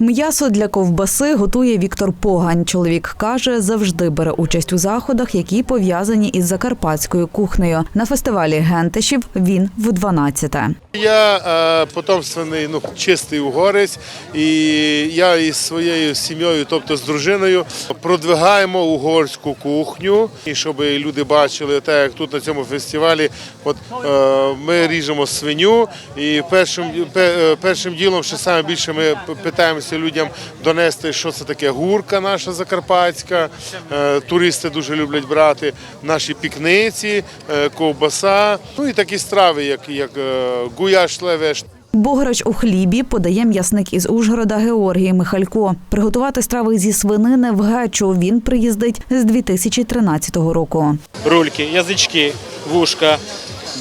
М'ясо для ковбаси готує Віктор Погань. Чоловік каже, завжди бере участь у заходах, які пов'язані із закарпатською кухнею. На фестивалі гентешів він в 12-те. Я е, потомственний, ну чистий угорець, і я із своєю сім'єю, тобто з дружиною, продвигаємо угорську кухню, і щоб люди бачили, так як тут на цьому фестивалі, от е, ми ріжемо свиню, і першим пе- е, першим ділом, що саме більше ми п- питаємося людям донести, що це таке гурка наша закарпатська. Е, туристи дуже люблять брати наші пікниці, е, ковбаса, ну і такі страви, як, як е, гуяш левеш. Бограч у хлібі подає м'ясник із Ужгорода Георгій Михалько. Приготувати страви зі свинини в Гечу він приїздить з 2013 року. рульки, язички, вушка,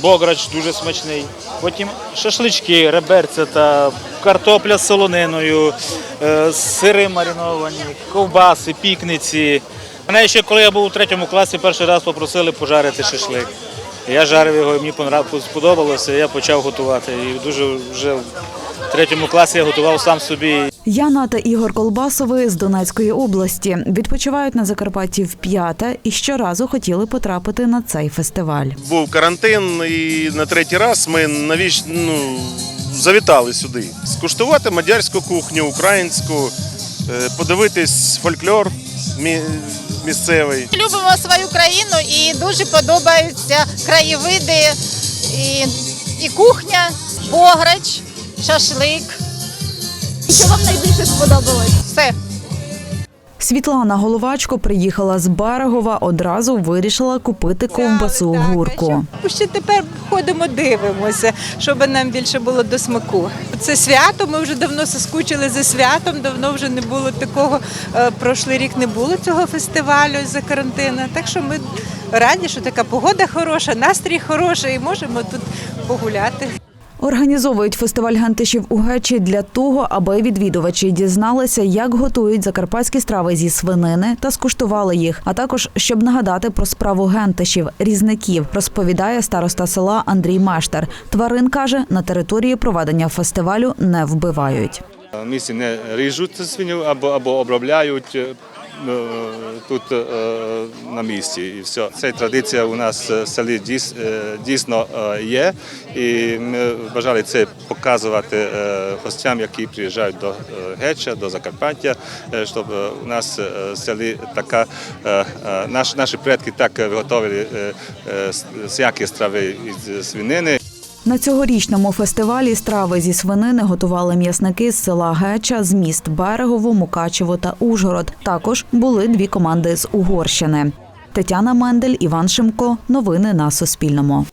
бограч дуже смачний. Потім шашлички, реберця та картопля з солониною, е, сири мариновані, ковбаси, пікниці. Мене ще коли я був у третьому класі, перший раз попросили пожарити шашлик. Я жарив його, і мені понрав- сподобалося, я почав готувати. І дуже вже в третьому класі я готував сам собі. Яна та Ігор Колбасови з Донецької області відпочивають на Закарпатті в п'яте і щоразу хотіли потрапити на цей фестиваль. був карантин, і на третій раз ми навіщо ну, завітали сюди. Скуштувати мадярську кухню, українську, е, подивитись фольклор місцевий. Любимо свою країну і дуже подобаються краєвиди, і, і кухня, бограч, шашлик. Що вам найбільше сподобалось? Все. Світлана Головачко приїхала з Берегова, одразу вирішила купити ковбасу гурку. ще тепер ходимо, дивимося, щоб нам більше було до смаку. Це свято. Ми вже давно соскучили за святом. Давно вже не було такого. е, Прошлий рік не було цього фестивалю за карантину. Так що ми раді, що така погода хороша, настрій хороший, і можемо тут погуляти. Організовують фестиваль гантишів у Гечі для того, аби відвідувачі дізналися, як готують закарпатські страви зі свинини та скуштували їх, а також щоб нагадати про справу гентишів, різників, розповідає староста села Андрій Маштар. Тварин каже, на території проведення фестивалю не вбивають. В місті не ріжуть свиню або, або обробляють е, тут е, на місці. І все. Ця традиція у нас в селі е, дійсно е, є. І ми бажали це показувати е, гостям, які приїжджають до е, Геча, до Закарпаття, е, щоб е, у нас е, в селі така е, е, наш, наші предки так виготовили е, е, всякі страви із свинини. На цьогорічному фестивалі страви зі свинини готували м'ясники з села Геча, з міст Берегово, Мукачево та Ужгород. Також були дві команди з Угорщини. Тетяна Мендель, Іван Шимко. Новини на Суспільному.